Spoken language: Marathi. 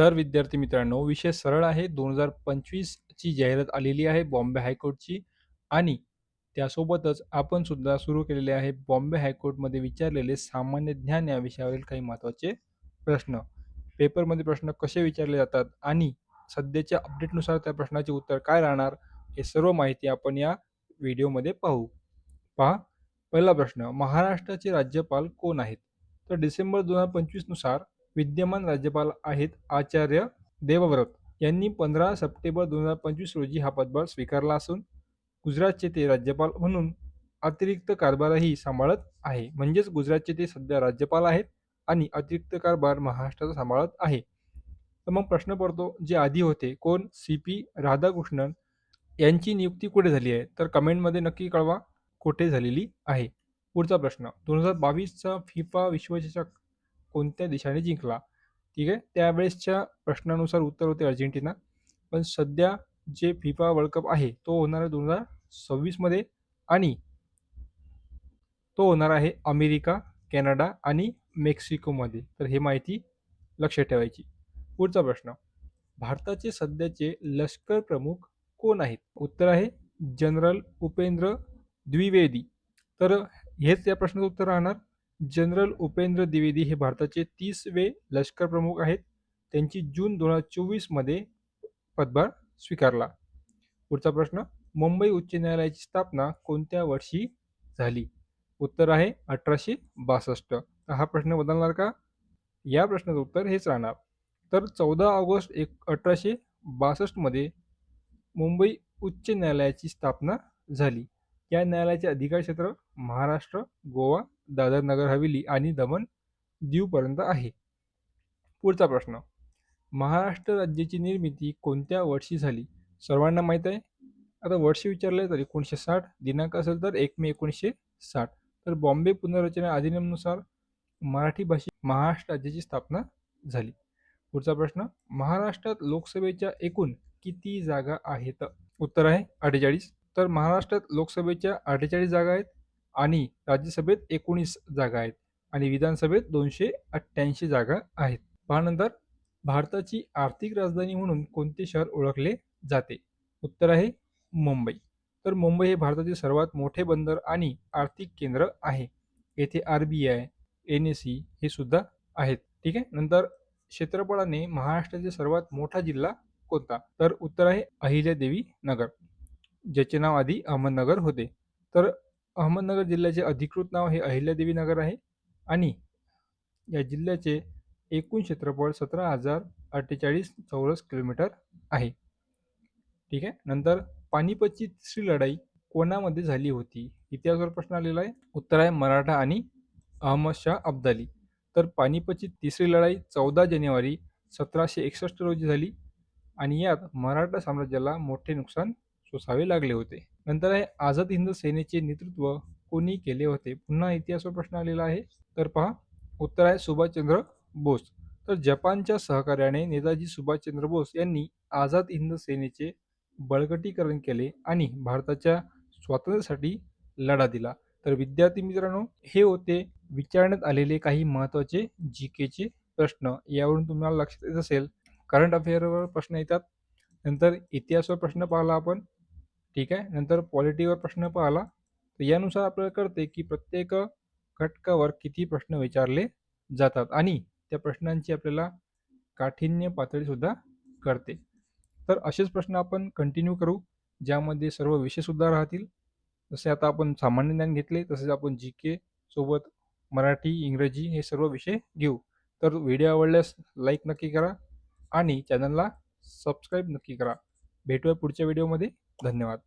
तर विद्यार्थी मित्रांनो विषय सरळ आहे. दोन हजार पंचवीसची जाहिरात आलेली आहे बॉम्बे हायकोर्टची आणि त्यासोबतच आपण सुद्धा सुरू केलेले आहे बॉम्बे हायकोर्टमध्ये विचारलेले सामान्य ज्ञान या विषयावरील काही महत्त्वाचे प्रश्न. पेपरमध्ये प्रश्न कसे विचारले जातात आणि सध्याच्या अपडेटनुसार त्या प्रश्नाचे उत्तर काय राहणार हे सर्व माहिती आपण या व्हिडिओमध्ये पाहू. पहा पहिला प्रश्न महाराष्ट्राचे राज्यपाल कोण आहेत? तर डिसेंबर दोन हजार पंचवीसनुसार विद्यमान राज्यपाल आहेत आचार्य देवव्रत. यांनी पंधरा सप्टेंबर दोन हजार पंचवीस रोजी हा पदभार स्वीकारला असून गुजरातचे ते राज्यपाल म्हणून अतिरिक्त कारभारही सांभाळत आहे. म्हणजेच गुजरातचे ते सध्या राज्यपाल आहेत आणि अतिरिक्त कारभार महाराष्ट्राचा सांभाळत आहे. तर मग प्रश्न पडतो जे आधी होते कोण? सी पी राधाकृष्णन यांची नियुक्ती कुठे झाली आहे? तर कमेंटमध्ये नक्की कळवा कुठे झालेली आहे? पुढचा प्रश्न दोन हजार बावीसचा फिफा विश्वचषक कोणत्या देशाने जिंकला? ठीक आहे? त्यावेळेसच्या प्रश्नानुसार उत्तर होते अर्जेंटिना. पण सध्या जे फिफा वर्ल्ड कप आहे तो होणार आहे दोन हजार सव्वीसमध्ये आणि तो होणार आहे अमेरिका कॅनडा आणि मेक्सिकोमध्ये तर हे माहिती लक्षात ठेवायची. पुढचा प्रश्न. भारताचे सध्याचे लष्कर प्रमुख कोण आहेत? उत्तर आहे जनरल उपेंद्र द्विवेदी. तर हेच या प्रश्नाचं उत्तर राहणार. जनरल उपेंद्र द्विवेदी हे भारताचे तीसवे लष्कर प्रमुख आहेत. त्यांची जून दोन हजार चोवीसमध्ये पदभार स्वीकारला. पुढचा प्रश्न मुंबई उच्च न्यायालयाची स्थापना कोणत्या वर्षी झाली? उत्तर आहे अठराशे बासष्ट. हा प्रश्न बदलणार का? या प्रश्नाचं उत्तर हेच राहणार. तर चौदा ऑगस्ट एक अठराशे बासष्टमध्ये मुंबई उच्च न्यायालयाची स्थापना झाली. या न्यायालयाचे अधिकार क्षेत्र महाराष्ट्र गोवा दादर नगर हवेली आणि दमण दीवपर्यंत आहे. पुढचा प्रश्न. महाराष्ट्र राज्याची निर्मिती कोणत्या वर्षी झाली? सर्वांना माहीत आहे? आता वर्ष विचारलं तर एकोणीसशे साठ दिनांक असेल तर एक मे एकोणीसशे साठ. तर बॉम्बे पुनर्रचना अधिनियमनुसार मराठी भाषेत महाराष्ट्र राज्याची स्थापना झाली. पुढचा प्रश्न. महाराष्ट्रात लोकसभेच्या एकूण किती जागा आहेत? उत्तर आहे अठ्ठेचाळीस. तर महाराष्ट्रात लोकसभेच्या अठ्ठेचाळीस जागा आहेत. आणि राज्यसभेत एकोणीस जागा आहेत आणि विधानसभेत दोनशे अठ्ठ्याऐंशी जागा आहेत. त्यानंतर भारताची आर्थिक राजधानी म्हणून कोणते शहर ओळखले जाते? उत्तर आहे मुंबई. तर मुंबई हे भारतातील सर्वात मोठे बंदर आणि आर्थिक केंद्र आहे. येथे R B I N S C हे सुद्धा आहेत. ठीक आहे? नंतर क्षेत्रफळाने महाराष्ट्रातील सर्वात मोठा जिल्हा कोणता? तर उत्तर आहे अहिल्यादेवी नगर. ज्याचे नाव आधी अहमदनगर होते. तर अहमदनगर जिल्ह्याचे अधिकृत नाव हे अहिल्यादेवी नगर आहे आणि या जिल्ह्याचे एकूण क्षेत्रफळ सतरा हजार अठ्ठेचाळीस चौरस किलोमीटर आहे. ठीक आहे? नंतर पानिपतची तिसरी लढाई कोणामध्ये झाली होती? इतिहासावर प्रश्न आलेला आहे. उत्तर आहे मराठा आणि अहमदशाह अब्दाली. तर पानिपतची तिसरी लढाई चौदा जानेवारी सतराशे एकसष्ट रोजी झाली आणि यात मराठा साम्राज्याला मोठे नुकसान सोसावे लागले होते. नंतर आहे आझाद हिंद सेनेचे नेतृत्व कोणी केले होते? पुन्हा इतिहासावर प्रश्न आलेला आहे. तर पहा उत्तर आहे सुभाषचंद्र बोस. तर जपानच्या सहकार्याने नेताजी सुभाषचंद्र बोस यांनी आझाद हिंद सेनेचे बळकटीकरण केले आणि भारताच्या स्वातंत्र्यासाठी लढा दिला. तर विद्यार्थी मित्रांनो हे होते विचारण्यात आलेले काही महत्त्वाचे जी केचे प्रश्न. यावरून तुम्हाला लक्षात येत असेल करंट अफेअरवर प्रश्न येतात. नंतर इतिहासवर प्रश्न पाहिला आपण. ठीक आहे? नंतर पॉलिटीवर प्रश्न पाहिला. तर यानुसार आपल्याला कळते की प्रत्येक घटकावर किती प्रश्न विचारले जातात आणि त्या प्रश्नांची आपल्याला काठिण्य पातळीसुद्धा कळते. तर असेच प्रश्न आपण कंटिन्यू करू ज्यामध्ये सर्व विषयसुद्धा राहतील. जसे आता आपण सामान्य ज्ञान घेतले तसेच आपण जी के सोबत मराठी इंग्रजी हे सर्व विषय घेऊ. तर व्हिडिओ आवडल्यास लाईक नक्की करा आणि चॅनलला सबस्क्राईब नक्की करा. भेटूया पुढच्या व्हिडिओमध्ये धन्यवाद.